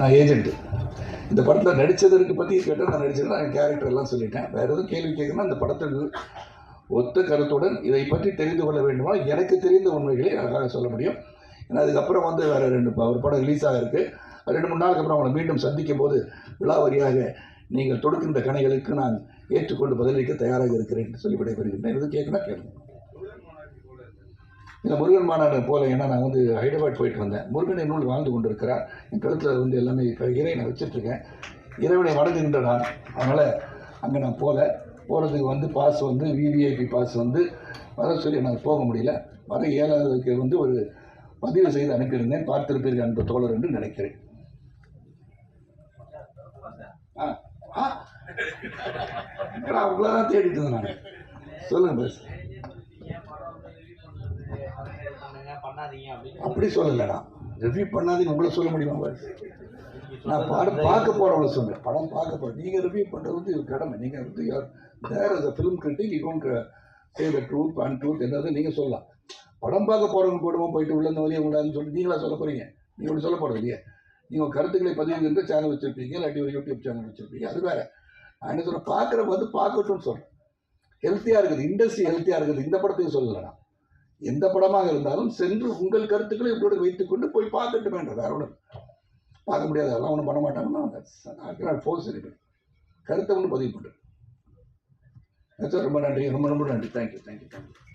நான் ஏஜென்ட்டு இந்த படத்தில் நடித்ததற்கு பற்றி கேட்டால் நான் நடிச்சது என் கேரக்டர் எல்லாம் சொல்லிட்டேன். வேறு எதுவும் கேள்வி கேட்கணும்னா அந்த படத்துக்கு ஒத்த கருத்துடன் இதை பற்றி தெரிந்து கொள்ள வேண்டுமா? எனக்கு தெரிந்த உண்மைகளை அழகாக சொல்ல முடியும். ஏன்னா அதுக்கப்புறம் வந்து வேறு ரெண்டு ப- ஒரு படம் ரிலீஸ் ஆகிருக்கு. ரெண்டு மூணு நாளுக்கு அப்புறம் அவனை மீண்டும் சந்திக்கும் போது விழாவரியாக நீங்கள் தொடுக்கின்ற கணைகளுக்கு நான் ஏற்றுக்கொண்டு பதிலளிக்க தயாராக இருக்கிறேன் என்று சொல்லி விடைபெறுகின்றேன். எதுவும் கேட்கணும் கேளுங்க. இந்த முருகன் மாநாடு போல ஏன்னா நான் வந்து ஹைதராபாத் போயிட்டு வந்தேன். முருகன் நூல் வாழ்ந்து கொண்டிருக்கிறார். என் கழுத்தில் வந்து எல்லாமே இறை நான் வச்சுட்ருக்கேன். இறைவனை வணங்குகின்ற நான் அதனால் அங்கே நான் போகல போகிறதுக்கு வந்து பாஸ் வந்து விவிஐபி பாஸ் வந்து வர சொல்லி நான் போக முடியல. வர ஏழாவதுக்கு வந்து ஒரு பதிவு செய்து அனுப்பியிருந்தேன். பார்த்திருப்பீர்கள் அன்பு தோழர் என்று நினைக்கிறேன். ஆ ஆ. அவங்கள தான் தேடிட்டு இருந்தேன் நான். சொல்லுங்கள் பேச பண்ணாதீங்க அப்படின்னு அப்படி சொல்லலைடா. ரிவ்யூ பண்ணாதீங்க உங்களை சொல்ல முடியுமா நான் படம் பார்க்க போகிறவங்கள சொன்னேன் படம் பார்க்க போகிறேன் நீங்கள் ரிவ்யூ பண்ணுறது வந்து இது கடமை. நீங்கள் வந்து யார் வேறு அந்த film critic you say the truth and truth என்னது நீங்கள் சொல்லலாம். படம் பார்க்க போகிறவங்க கூடவும் போயிட்டு உள்ள இந்த வழியை உங்களான்னு சொல்லி நீங்களா சொல்ல போகிறீங்க நீங்கள் ஒன்று சொல்ல போகிறது இல்லையா. நீங்கள் உங்கள் பதிவு பதிவுகின்ற சேனல் வச்சுருப்பீங்க இல்லாட்டி ஒரு யூடியூப் சேனல் வச்சுருப்பீங்க. அது வேறு. நான் என்ன சொல்கிறேன் பார்க்குறவங்க வந்து பார்க்கட்டும்னு சொல்கிறேன் ஹெல்த்தியாக இருக்குது. இண்டஸ்ட்ரி ஹெல்த்தியாக இருக்குது. இந்த படத்தையும் சொல்லலாம் எந்த படமாக இருந்தாலும் சென்று உங்கள் கருத்துக்களை உங்களோட வைத்துக்கொண்டு போய் பார்க்கட்டுமேன்ற வேற ஒன்றும் பார்க்க முடியாது. அதெல்லாம் ஒன்றும் பண்ண மாட்டாங்கன்னா ஃபோர்ஸ் இருக்கு கருத்தை ஒன்று பதிவு பண்ணுறேன் ரொம்ப நன்றி. ரொம்ப ரொம்ப நன்றி. Thank you thank you thank you